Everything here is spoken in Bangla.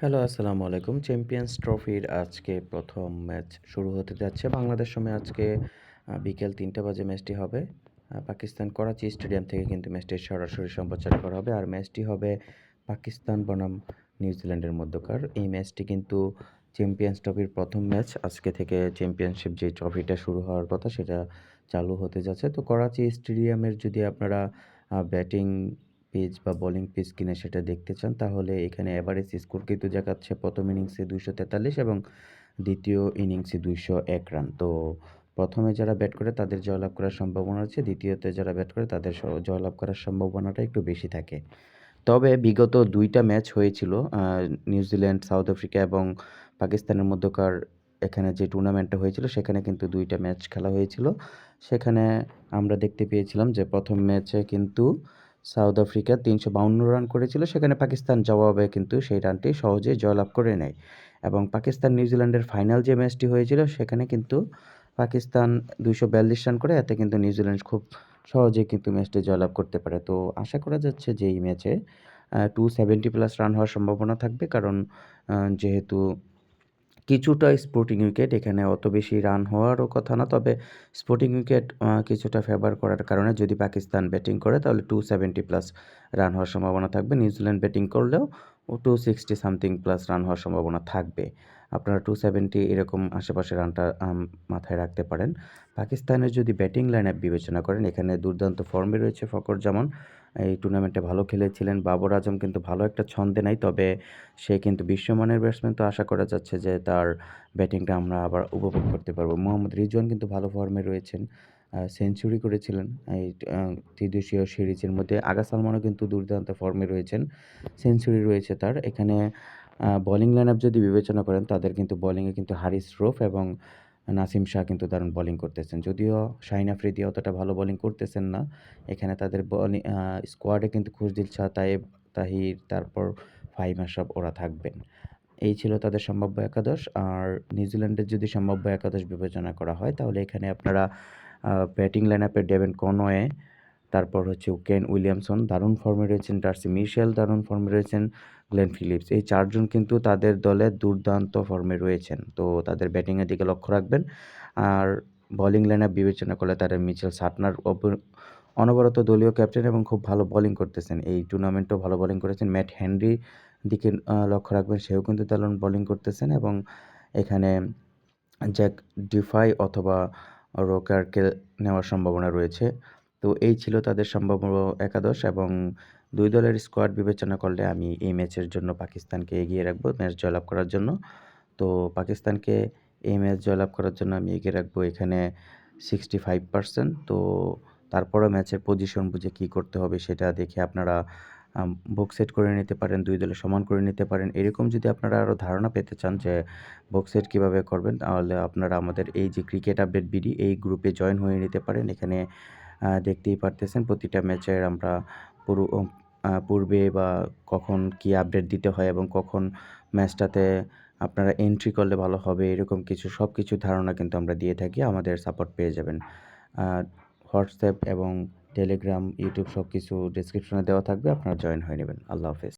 হ্যালো, আসসালামু আলাইকুম। চ্যাম্পিয়ন্স ট্রফির আজকে প্রথম ম্যাচ শুরু হতে যাচ্ছে। বাংলাদেশ সময় আজকে বিকেল তিনটা বাজে ম্যাচটি হবে। পাকিস্তান করাচি স্টেডিয়াম থেকে কিন্তু ম্যাচটি সরাসরি সম্প্রচার করা হবে। আর ম্যাচটি হবে পাকিস্তান বনাম নিউজিল্যান্ডের মধ্যকার। এই ম্যাচটি কিন্তু চ্যাম্পিয়ন্স ট্রফির প্রথম ম্যাচ আজকে থেকে চ্যাম্পিয়নশিপ যে ট্রফিটা শুরু হওয়ার কথা সেটা চালু হতে যাচ্ছে। তো করাচি স্টেডিয়ামের যদি আপনারা ব্যাটিং পিচ বা বোলিং পিচ কিনে সেটা দেখতে চান, তাহলে এখানে এভারেজ স্কোর কিন্তু দেখাচ্ছে প্রথম ইনিংসে দুইশো তেতাল্লিশ এবং দ্বিতীয় ইনিংসে দুইশো এক রান তো প্রথমে যারা ব্যাট করে তাদের জয়লাভ করার সম্ভাবনা আছে দ্বিতীয়তে যারা ব্যাট করে তাদের জয়লাভ করার সম্ভাবনাটা একটু বেশি থাকে। তবে বিগত দুইটা ম্যাচ হয়েছিল নিউজিল্যান্ড সাউথ আফ্রিকা এবং পাকিস্তানের মধ্যকার এখানে যে টুর্নামেন্টটা হয়েছিল, সেখানে কিন্তু দুইটা ম্যাচ খেলা হয়েছিল। সেখানে আমরা দেখতে পেয়েছিলাম যে প্রথম ম্যাচে কিন্তু সাউথ আফ্রিকা তিনশো বাউন্ন রান করেছিল, সেখানে পাকিস্তান জবাবে কিন্তু সেই রানটি সহজে জয়লাভ করে নেয়। এবং পাকিস্তান নিউজিল্যান্ডের ফাইনাল যে ম্যাচটি হয়েছিল, সেখানে কিন্তু পাকিস্তান দুইশো বিয়াল্লিশ রান করে, এতে কিন্তু নিউজিল্যান্ড খুব সহজে কিন্তু ম্যাচটি জয়লাভ করতে পারে। তো আশা করা যাচ্ছে যে এই ম্যাচে টু সেভেন্টি প্লাস রান হওয়ার সম্ভাবনা থাকবে। কারণ যেহেতু কিছুটা স্পোর্টিং উইকেট এখানে অত বেশি রান হওয়ারও কথা না। তবে স্পোর্টিং উইকেট কিছুটা ফেভার করার কারণে যদি পাকিস্তান ব্যাটিং করে, তাহলে টু সেভেন্টি প্লাস রান হওয়ার সম্ভাবনা থাকবে। নিউজিল্যান্ড ব্যাটিং করলেও two sixty something plus run হওয়ার সম্ভাবনা থাকবে। আপনারা টু সেভেন্টি এরকম আশেপাশে রানটা মাথায় রাখতে পারেন। পাকিস্তানের যদি ব্যাটিং লাইন বিবেচনা করেন, এখানে দুর্দান্ত ফর্মে রয়েছে ফকর জামান এই টুর্নামেন্টে ভালো খেলেছিলেন। বাবর আজম কিন্তু ভালো একটা ছন্দে নাই, তবে সে কিন্তু বিশ্বমানের ব্যাটসম্যান তো আশা করা যাচ্ছে যে তার ব্যাটিংটা আমরা আবার উপভোগ করতে পারব। মোহাম্মদ রিজওয়ান কিন্তু ভালো ফর্মে রয়েছেন সেঞ্চুরি করেছিলেন এই ত্রিদেশীয় সিরিজের মধ্যে। আগা সালমানও কিন্তু দুর্দান্ত ফর্মে রয়েছেন সেঞ্চুরি রয়েছে তার। এখানে বোলিং লাইন আপ যদি বিবেচনা করেন, তাদের কিন্তু বোলিংয়ে কিন্তু হারিস রোফ এবং নাসিম শাহ কিন্তু দারুণ বোলিং করতেছেন। যদিও শাহিন আফ্রিদি অতটা ভালো বোলিং করতেছেন না। এখানে তাদের বলিং স্কোয়াডে কিন্তু খুশদিল শাহ তাইব তাহির, তারপর ফাহিম আশরাফ ওরা থাকবেন। এই ছিল তাদের সম্ভাব্য একাদশ। আর নিউজিল্যান্ডের যদি সম্ভাব্য একাদশ বিবেচনা করা হয়, তাহলে এখানে আপনারা ব্যাটিং লাইন আপের ডেভেন কনওয়ে তারপর হচ্ছে কেন উইলিয়ামসন, দারুণ ফর্মে রয়েছেন, ডার্সি মিশেল দারুণ ফর্মে রয়েছেন, গ্লেন ফিলিপস। এই চারজন কিন্তু তাদের দলে দুর্দান্ত ফর্মে রয়েছেন। তো তাদের ব্যাটিংয়ের দিকে লক্ষ্য রাখবেন। আর বোলিং লাইন আপ বিবেচনা করলে তাদের মিচেল সাটনার অনবরত দলীয় ক্যাপ্টেন এবং খুব ভালো বোলিং করতেছেন। এই টুর্নামেন্টেও ভালো বোলিং করেছেন। ম্যাট হেনরি দিকে লক্ষ্য রাখবেন, সেও কিন্তু দারুণ বোলিং করতেছেন এবং এখানে জ্যাক ডিফাই অথবা রোকারকে নেওয়ার সম্ভাবনা রয়েছে। তো এই ছিল তাদের সম্ভাব্য একাদশ এবং দুই দলের স্কোয়াড বিবেচনা করলে আমি এই ম্যাচের জন্য পাকিস্তানকে এগিয়ে রাখব ম্যাচ জয়লাভ করার জন্য। তো পাকিস্তানকে এই ম্যাচ জয়লাভ করার জন্য আমি এগিয়ে রাখব এখানে সিক্সটি ফাইভ পার্সেন্ট তো তারপরে ম্যাচের পজিশন বুঝে কী করতে হবে সেটা দেখে আপনারা বুক সেট করে নিতে পারেন, দুই দলে সমান করে নিতে পারেন। এরকম যদি আপনারা আরও ধারণা পেতে চান যে বুক সেট কীভাবে করবেন, তাহলে আপনারা আমাদের এই যে ক্রিকেট আপডেট বিডি এই গ্রুপে জয়েন হয়ে নিতে পারেন। এখানে দেখতেই পারতেছেন। প্রতিটা ম্যাচের আমরা পুরো পূর্বে বা কখন কি আপডেট দিতে হয় এবং কখন ম্যাচটাতে আপনারা এন্ট্রি করলে ভালো হবে, এরকম কিছু সব কিছু ধারণা কিন্তু আমরা দিয়ে থাকি। আমাদের সাপোর্ট পেয়ে যাবেন। হোয়াটসঅ্যাপ এবং টেলিগ্রাম ইউটিউব সব কিছু ডিসক্রিপশনে দেওয়া থাকবে। আপনারা জয়েন হয়ে নেবেন। আল্লাহ হাফেজ।